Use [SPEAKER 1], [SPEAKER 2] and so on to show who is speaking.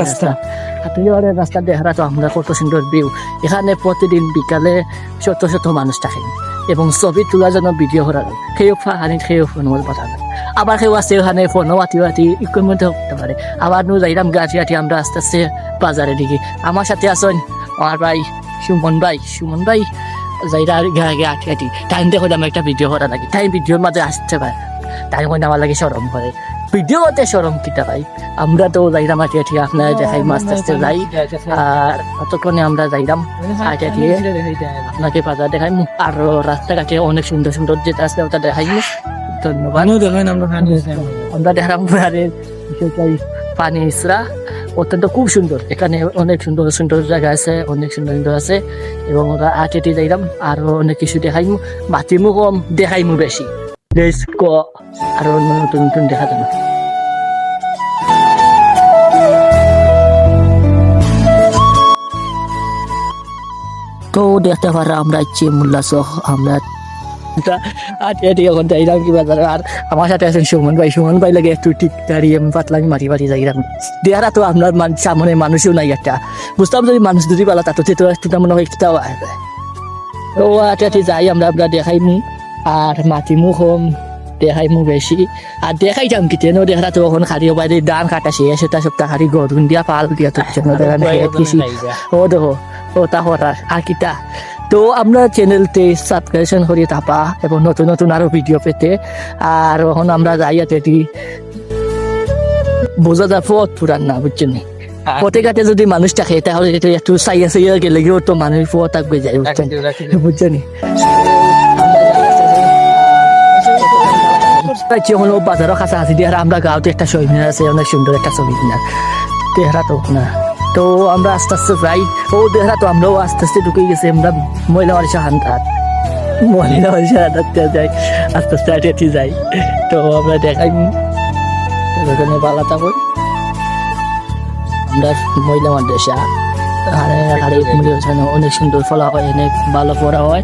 [SPEAKER 1] রাস্তা।
[SPEAKER 2] হাতিবাড়ির তো আমরা কত সুন্দর ভিউ এখানে প্রতিদিন বিকালে শত শত মানুষ থাকেন এবং ছবি তোলার জন্য ভিডিও করা যায় সেও ফাহানি সেও ফোন পাঠা যায় আবার কেউ আছে ওখানে ফোনও মাতি মাতি ইকুইপমেন্টও করতে পারে। আবার নু যাইলাম আটি আমরা আস্তে আস্তে বাজারে দিকে। আমার সাথে আসেন। আমার ভাই সুমন ভাই। সুমন ভাই যাইরা গা গে আটি আটি। টাইম দেখো আমি একটা ভিডিও করা লাগে টাইম ভিডিওর মাঝে আসতে পারে। তাই মনে আমার লাগে সরম করে ভিডিও করতে সরম কিটা ভাই আমরা তো যাইরাম আটি আটি আপনারা দেখাই মাস্তে আস্তে যাই। আর অতক্ষণে আমরা যাইরাম আটি আটি আপনাকে বাজার দেখাই। আর রাস্তাঘাটে অনেক সুন্দর সুন্দর যেটা আছে ওটা দেখাই। ধন্যবাদ।
[SPEAKER 1] আমরা
[SPEAKER 2] দেখালাম পানি। ইসরা। অত্যন্ত খুব সুন্দর। এখানে অনেক সুন্দর সুন্দর জায়গা আছে অনেক সুন্দর সুন্দর আছে। এবং ওরা আট এটি যাইলাম আরও অনেক কিছু দেখাইমু। মাতিমু কম দেখাইমু বেশি। লেস ক আরও নতুন নতুন দেখা যাবে তো দেখতে পারা আমরা ইচ্ছে মোল্লা সহ আমরা আর এটি এখন যাইলাম কি বাজার আর আমার সাথে আছেন সুমন ভাই সুমন ভাই লাগে একটু ঠিক দাঁড়িয়ে আমি পাতলামি মারি মারি যাইলাম দেহারা তো আপনার মান সামনে মানুষও নাই একটা বুঝতাম যদি মানুষ যদি পালা তাতে তো একটু মনে হয় একটু আসবে তো আটি যাই আমরা আমরা দেখাইমু আর মাটি মাতিমু কম দেখাইমু বেশি। আর দেখাইতাম কি তেন দেখা তো এখন খালি বাইরে দান কাটা শেষ সেটা সপ্তাহ খালি গরুন দিয়া পাল দিয়া তো দেখা কিছু ও দেখো ও তা হরার আর কিটা তো আমরা চ্যানেলতে সাবস্ক্রিপশন করি থাপা এবং নতুন নতুন আরও ভিডিও পেতে। আর এখন আমরা যাই এটি বোঝা যায় পথ পুরান না বুঝছেন পথে ঘাটে যদি মানুষ থাকে তাহলে এটা একটু সাইয়া সাইয়া গেলে গিয়েও তো মানুষ পথ থাকবে যায় বুঝছেন বুঝছেন হলো? বাজারও কাছাকাছি দিয়ে আমরা গাঁওতে একটা ছবি মিনার আছে, অনেক সুন্দর একটা ছবি মিনার তেহরা তো না তো আমরা আস্তে আস্তে যাই। ও দেহরা তো আমরাও আস্তে আস্তে ঢুকে গেছি, আমরা মহিলা মানুষের হান্তাত মহিলা মানুষের হান্তাতে যাই, আস্তে আস্তে হেঁটে যাই। তো আমরা দেখাই ওখানে পালা থাকো আমরা মহিলা মানুষ আরে অনেক সুন্দর ফলা হয় অনেক ভালো পড়া হয়।